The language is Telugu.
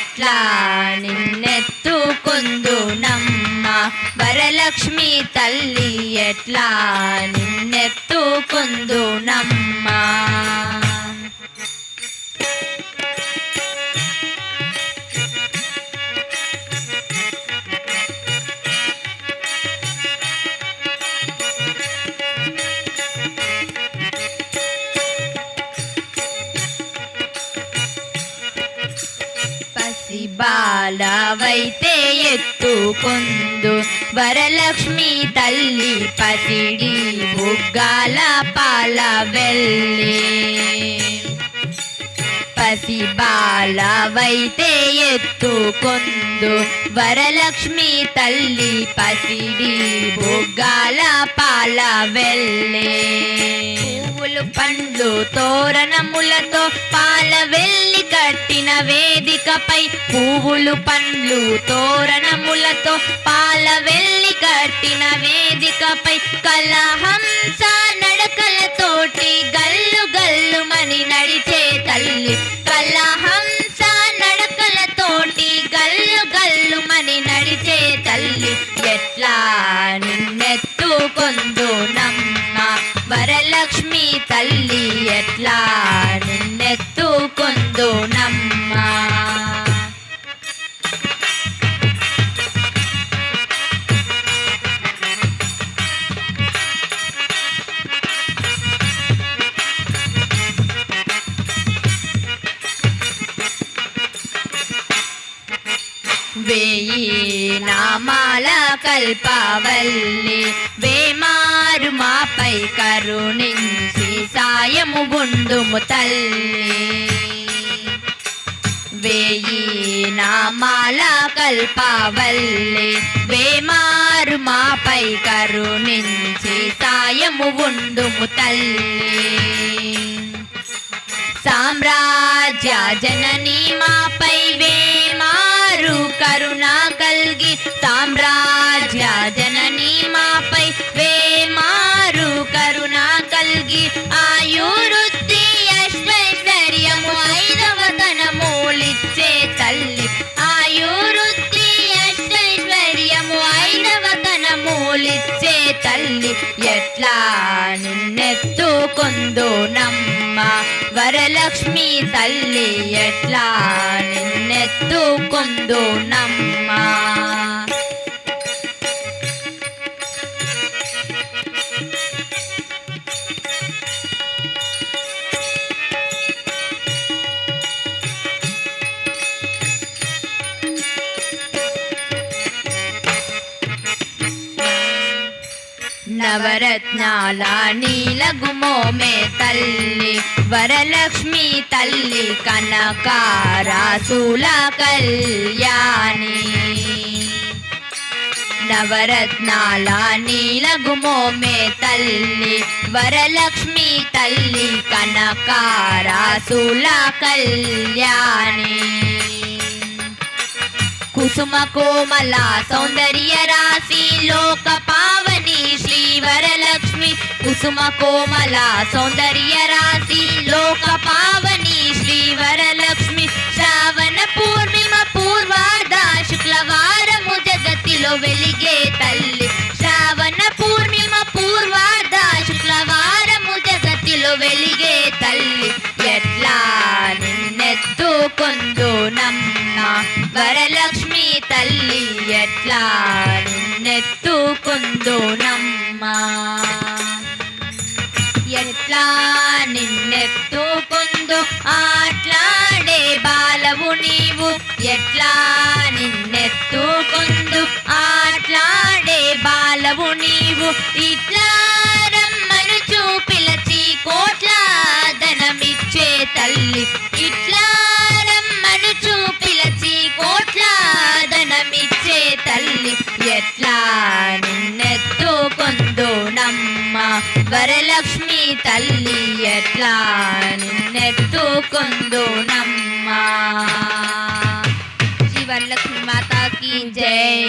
అట్లా ఎట్లా నిన్నెత్తుకుందు నమ్మ. వరలక్ష్మి తల్లి ఎట్లా నిన్నెత్తుకుందు బాలవైతే ఎత్తుకుందు. వరలక్ష్మి తల్లి పసిడి బుగ్గాల పాల వెళ్ళి పసి బాలవైతే ఎత్తుకుందు. వరలక్ష్మి తల్లి పసిడి బుగ్గాల పాల వెళ్ళి పువ్వులు పండ్లు తోరణములతో పాల వెళ్ళి కట్టిన వేదికపై పువ్వులు పండ్లు తోరణములతో పాల వెళ్ళి కట్టిన వేదికపై కలహంస నడకలతోటి గల్లు గల్లు మని నడిచే తల్లి. వేయి నామాల కల్పవల్లి వేమారు మాపై కరుణించి సాయము గుండుము తల్లి. వేయి నామాల కల్పవల్లి వేమారు మాపై కరుణించి సాయము ఉండుము తల్లి. సామ్రాజ్య జననీ మాపై సామ్రాజ్య జనని మాపై వేమారు కరుణ కల్గి. ఆయురుద్ధి ఐశ్వర్యము ఐదవ ధనమూలిచ్చే తల్లి. ఆయురుద్ధి ఐశ్వర్యము ఐదవ ధనమూలిచ్చే తల్లి. ఎట్లా నిన్నెత్తుకొందు నమ్మ వరలక్ష్మి తల్లి. ఎట్లా నిన్నెత్తుకొందు నమ్మ నవరత్నాల నీలగుమోమే తల్లి వరలక్ష్మి తల్లి కనకారాసుల కళ్యాణి నవరత్నాల నీలగుమోమే తల్లి వరలక్ష్మి తల్లి కనకారాసుల కళ్యాణి కుసుమ కోమల సౌందర్య రాశి లోక పావని శ్రీ వరలక్ష్మి కుసుమ కోమల సౌందర్య రాశి లోక పావని శ్రీ వరలక్ష్మి. శ్రావణ పూర్ణిమ పూర్వార్ధ శుక్లవారము జగతిలో వెలిగే తల్లి. శ్రావణ పూర్ణిమ పూర్వార్ధ శుక్లవారము జగతిలో వెలిగే తల్లి. ఎట్లా నిన్నెత్తుకొందు నమ్మ వరలక్ష్మి తల్లి. ఎట్లా నిన్నెత్తుకొందు నమ్మ ఎట్లా నిన్నెత్తుకొందు ఆట్లాడే బాలవు నీవు. ఎట్లా నిన్నెత్తుకొందు ఆట్లాడే బాలవు నీవు. ఇట్లా రమ్మను చూపిలచి కోట్ల ధనమిచ్చే తల్లి. ఇట్లా రమ్మను తల్లి ఎట్లా నిన్నెత్తుకొందు నమ్మ. శ్రీ వరలక్ష్మి మాతాకి జై.